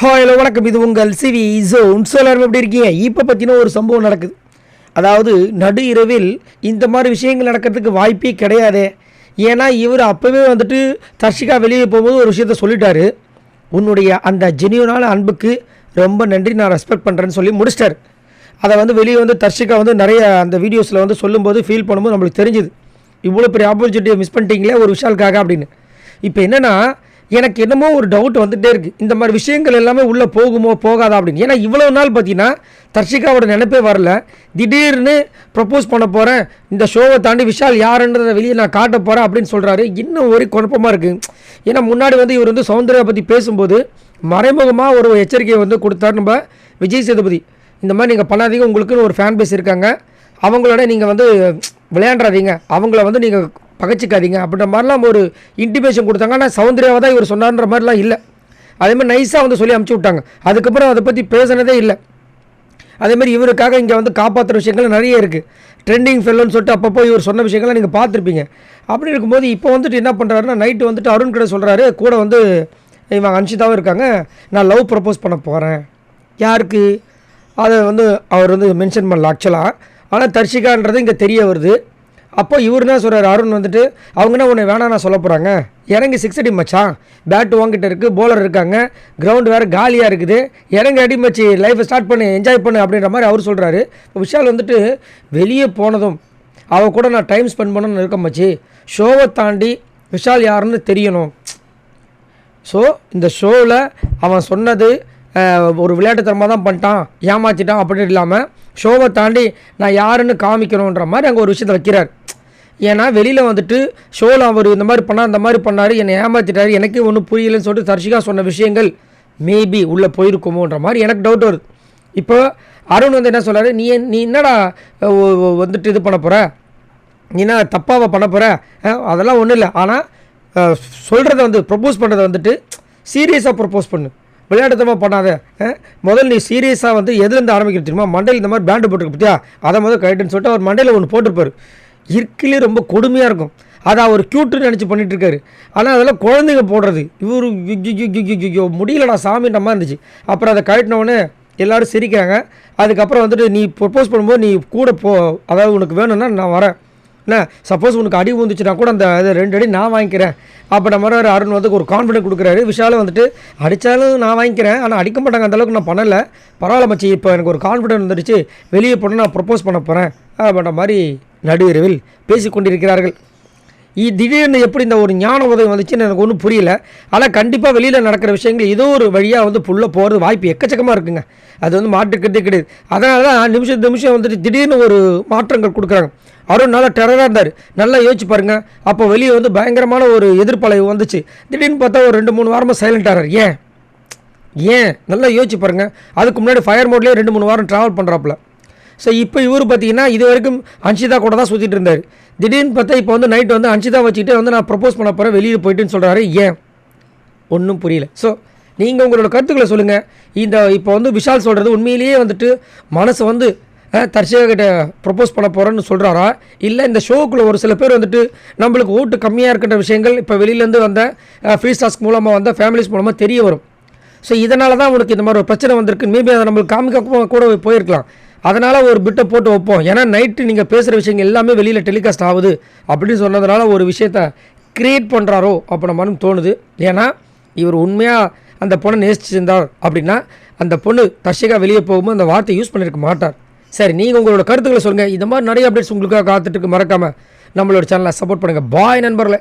Hello வணக்கம். இது உங்கள் சிவி ஜோன். சோலார் எப்படி இருக்கீங்க? இப்போ பார்த்தீங்கன்னா ஒரு சம்பவம் நடக்குது. அதாவது நடு இரவில் இந்த மாதிரி விஷயங்கள் நடக்கிறதுக்கு வாய்ப்பே கிடையாதே. ஏன்னா இவர் அப்போவே வந்துட்டு தர்ஷிகா வெளியே போகும்போது ஒரு விஷயத்த சொல்லிட்டாரு. உன்னுடைய அந்த ஜெனியூனான அன்புக்கு ரொம்ப நன்றி. நான் ரெஸ்பெக்ட் பண்ணுறேன்னு சொல்லி முடிச்சிட்டார். அதை வந்து வெளியே வந்து தர்ஷிகா வந்து நிறைய அந்த வீடியோஸில் வந்து சொல்லும்போது ஃபீல் பண்ணும்போது நம்மளுக்கு தெரிஞ்சுது. இவ்வளோ பெரிய ஆப்பர்ச்சுனிட்டியை மிஸ் பண்ணிட்டீங்களே ஒரு விஷயாலுக்காக அப்படின்னு. இப்போ என்னென்னா எனக்கு என்னமோ ஒரு டவுட் வந்துகிட்டே இருக்குது இந்த மாதிரி விஷயங்கள் எல்லாமே உள்ளே போகுமோ போகாதா அப்படின்னு. ஏன்னா இவ்வளோ நாள் பார்த்தீங்கன்னா தர்ஷிகாவோட நினைப்பே வரல. திடீர்னு ப்ரப்போஸ் பண்ண போகிறேன் இந்த ஷோவை தாண்டி விஷால் யாருன்றதை வெளியே நான் காட்ட போகிறேன் அப்படின்னு சொல்கிறாரு இன்னும் ஒரு குழப்பமாக இருக்குது ஏன்னா முன்னாடி வந்து இவர் வந்து சௌந்தர்யா பற்றி பேசும்போது மறைமுகமாக ஒரு எச்சரிக்கையை வந்து கொடுத்தாரு நம்ம விஜய் சேதுபதி. இந்த மாதிரி நீங்கள் பண்ணாதீங்க. உங்களுக்குன்னு ஒரு ஃபேன் பேஸ் இருக்காங்க. அவங்களோட நீங்கள் வந்து விளையாண்டுறாதீங்க அவங்கள வந்து நீங்கள் பகைச்சிக்காதீங்க அப்படின்ற மாதிரிலாம் ஒரு இன்டிமேஷன் கொடுத்தாங்க. ஆனால் சௌந்தர்யாவை தான் இவர் சொன்னார்ன்ற மாதிரிலாம் இல்லை. அதேமாதிரி நைஸாக வந்து சொல்லி அமுச்சு விட்டாங்க. அதுக்கப்புறம் அதை பற்றி பேசினதே இல்லை. அதேமாதிரி இவருக்காக இங்கே வந்து காப்பாற்றுற விஷயங்கள் நிறைய இருக்குது ட்ரெண்டிங் ஃபெல்லோன்னு சொல்லிட்டு அப்பப்போ இவர் சொன்ன விஷயங்கள்லாம் நீங்கள் பார்த்துருப்பீங்க. அப்படி இருக்கும்போது இப்போ வந்துட்டு என்ன பண்ணுறாருன்னா நைட்டு வந்துட்டு அருண் கிட்ட சொல்கிறாரு கூட வந்து இவங்க அன்ஷிதாவும் இருக்காங்க. நான் லவ் ப்ரப்போஸ் பண்ண போகிறேன் யாருக்கு? அதை வந்து அவர் வந்து மென்ஷன் பண்ணல ஆக்சுவலாக ஆனால் தர்ஷிகான்றது இங்கே தெரிய வருது. அப்போ இவர் என்ன சொல்கிறார் அருண் வந்துட்டு அவங்க என்ன உன்னை வேணாம் நான் சொல்ல போகிறாங்க இறங்கி சிக்ஸ் அடி மச்சான். பேட் வாங்கிட்ட இருக்குது போலர் இருக்காங்க. கிரவுண்ட் வேறு காலியாக இருக்குது. இறங்கி அடி மச்சி லைஃப்பை ஸ்டார்ட் பண்ணு என்ஜாய் பண்ணு அப்படின்ற மாதிரி அவர் சொல்கிறாரு இப்போ விஷால் வந்துட்டு வெளியே போனதும் அவள் கூட நான் டைம் ஸ்பெண்ட் பண்ணணும்னு இருக்க மச்சி. ஷோவை தாண்டி விஷால் யாருன்னு தெரியணும். ஸோ இந்த ஷோவில் அவன் சொன்னது ஒரு விளையாட்டுத்தனமாக தான் பண்ணிட்டான் ஏமாற்றிட்டான் அப்படின்னு இல்லாமல் ஷோவை தாண்டி நான் யாருன்னு காமிக்கணுன்ற மாதிரி அங்கே ஒரு விஷயத்தை வைக்கிறார். ஏன்னா வெளியில் வந்துட்டு ஷோவில் அவர் இந்த மாதிரி பண்ணார் இந்த மாதிரி பண்ணார் என்னை ஏமாற்றிட்டார் எனக்கு ஒன்றும் புரியலன்னு சொல்லிட்டு தர்ஷிகா சொன்ன விஷயங்கள் மேபி உள்ளே போயிருக்குமோன்ற மாதிரி எனக்கு டவுட் வருது. இப்போ அருண் வந்து என்ன சொல்கிறார் நீ நீ என்னடா வந்துட்டு இது பண்ண போகிற நீ என்ன தப்பாவை பண்ண போகிற அதெல்லாம் ஒன்றும் இல்லை. ஆனால் சொல்கிறத வந்து ப்ரப்போஸ் பண்ணுறத வந்துட்டு சீரியஸாக ப்ரப்போஸ் பண்ணு. விளையாட்டுத்தமாக பண்ணாத. முதல்ல நீ சீரியஸாக வந்து எதுலேருந்து ஆரம்பிக்கிறது தெரியுமா? மண்டையில் இந்த மாதிரி பேண்டு போட்டுருக்கு பார்த்தியா அதை முதல் கரெக்டுன்னு சொல்லிட்டு அவர் மண்டையில் ஒன்று போட்டிருப்பார். இருக்கிலே ரொம்ப கொடுமையாக இருக்கும். அதை அவர் க்யூட்டுன்னு நினச்சி பண்ணிட்டுருக்காரு ஆனால் அதெல்லாம் குழந்தைங்க போடுறது. இவர் முடியலடா சாமின்ற மாதிரி இருந்துச்சு. அப்புறம் அதை கழட்டினவுடனே எல்லோரும் சிரிக்கிறாங்க. அதுக்கப்புறம் வந்துட்டு நீ ப்ரப்போஸ் பண்ணும்போது நீ கூட போ. அதாவது உனக்கு வேணும்னா நான் வரேன். என்ன? சப்போஸ் உனக்கு அடி வந்துச்சுன்னா கூட அந்த அது ரெண்டு அடி நான் வாங்கிக்கிறேன். அப்போ நம்ம அருண் வந்து ஒரு கான்ஃபிடென்ட் கொடுக்குறாரு. விஷாலும் வந்துட்டு அடித்தாலும் நான் வாங்கிக்கிறேன். ஆனால் அடிக்க மாட்டாங்க. அந்தளவுக்கு நான் பண்ணலை. பரவாயில்ல மச்சி. இப்போ எனக்கு ஒரு கான்ஃபிடென்ட் வந்துடுச்சு வெளியே போனால் நான் ப்ரப்போஸ் பண்ண போகிறேன் அப்படின்ற மாதிரி நடு இரவில் பேசி கொண்டிருக்கிறார்கள் இ- திடீர்னு எப்படி இந்த ஒரு ஞான உதவி வந்துச்சுன்னு எனக்கு ஒன்றும் புரியல. ஆனால் கண்டிப்பாக வெளியில் நடக்கிற விஷயங்கள் ஏதோ ஒரு வழியாக வந்து ஃபுல்லாக போகிறது வாய்ப்பு எக்கச்சக்கமாக இருக்குங்க. அது வந்து மாற்றுக்கிறதே கிடையாது. அதனால தான் நிமிஷம் நிமிஷம் வந்துட்டு திடீர்னு ஒரு மாற்றங்கள் கொடுக்குறாங்க. அவரும் நல்லா டெரராக இருந்தார். நல்லா யோசிச்சு பாருங்க. அப்போ வெளியே வந்து பயங்கரமான ஒரு எதிர்ப்பலை வந்துச்சு. திடீர்னு பார்த்தா ஒரு ரெண்டு மூணு வாரமாக சைலண்ட் ஆகிறார் ஏன்? ஏன்? நல்லா யோசிச்சு பாருங்க. அதுக்கு முன்னாடி ஃபயர் மோட்லேயே ரெண்டு மூணு வாரம் ட்ராவல் பண்ணுறாப்புல ஸோ இப்போ இவர் பார்த்தீங்கன்னா இது வரைக்கும் அன்ஷிதா கூட தான் சுற்றிட்டு இருந்தார். திடீர்னு பார்த்தா இப்போ வந்து நைட் வந்து அன்ஷிதா வச்சுக்கிட்டு வந்து நான் ப்ரப்போஸ் பண்ண போகிறேன் வெளியே போயிட்டுன்னு சொல்கிறாரு ஏன்? ஒன்றும் புரியல. ஸோ நீங்கள் உங்களோட கருத்துக்களை சொல்லுங்கள் இந்த இப்போ வந்து விஷால் சொல்கிறது உண்மையிலேயே வந்துட்டு மனசு வந்து அஹ், கிட்ட ப்ரப்போஸ் பண்ண போகிறேன்னு சொல்கிறாரா இல்லை இந்த ஷோக்குள்ளே ஒரு சில பேர் வந்துட்டு நம்மளுக்கு ஓட்டு கம்மியாக இருக்கின்ற விஷயங்கள் இப்போ வெளியிலேருந்து வந்த ஃப்ரீ ஸ்டாஸ்க் மூலமாக வந்த ஃபேமிலிஸ் மூலமாக தெரிய வரும். ஸோ இதனால தான் உனக்கு இந்த மாதிரி ஒரு பிரச்சனை வந்திருக்கு மேபி அதை நம்மளுக்கு காமிக்க கூட போயிருக்கலாம். அதனால் ஒரு பிட்டை போட்டு வைப்போம். ஏன்னா நைட்டு நீங்கள் பேசுகிற விஷயங்கள் எல்லாமே வெளியில் டெலிகாஸ்ட் ஆகுது அப்படின்னு சொன்னதுனால ஒரு விஷயத்த கிரியேட் பண்ணுறாரோ அப்போ நம்மனு தோணுது. ஏன்னா இவர் உண்மையாக அந்த பொண்ணை நேசிச்சிருந்தார் அப்படின்னா அந்த பொண்ணு தர்ஷிகா வெளியே போகும்போது அந்த வார்த்தை யூஸ் பண்ணியிருக்க மாட்டார். சரி நீங்கள் உங்களோட கருத்துக்களை சொல்லுங்கள் இந்த மாதிரி நிறைய அப்டேட்ஸ் உங்களுக்காக காத்துட்டு மறக்காமல் நம்மளோட சேனலை சப்போர்ட் பண்ணுங்கள் பாய் நண்பர்களை.